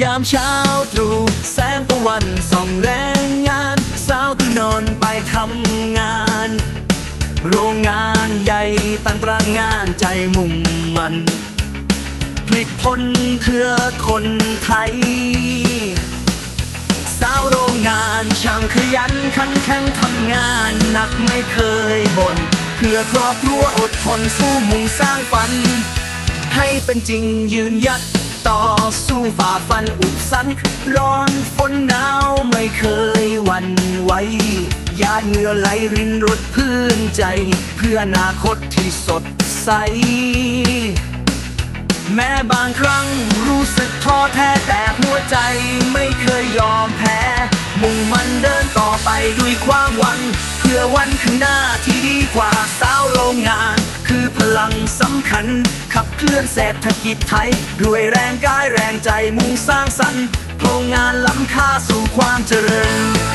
ยามเช้าตรู่แสงตะวันส่องแรงงานสาวก็นอนไปทำงาน โรงงานใหญ่ตั้งตรางานใจมุ่งมันพลิกพ้นเพื่อคนไทย สาวโรงงานช่างขยันขันแข็งทำงานหนักไม่เคยบ่นเพื่อครอบครัวอดทนสู้มุ่งสร้างฝัน ให้เป็นจริงยืนยัด ต่อสู้ฝ่าฟันอุปสรรคร้อนฝนหนาวไม่เคยหวั่นไหวหยาดเหงื่อไหลรินรดพื้นใจ เพื่ออนาคตที่สดใส แม้บางครั้งรู้สึกท้อแท้แต่หัวใจไม่เคยยอมแพ้ มุ่งมันเดินต่อไปด้วยความหวังเพื่อวันข้างหน้าที่ดีกว่าสาวโรงงาน คือพลังสำคัญ เคลื่อนเศรษฐกิจไทยด้วยแรงกายแรงใจมุ่งสร้างสรรค์โรงงานล้ำค่าสู่ความเจริญ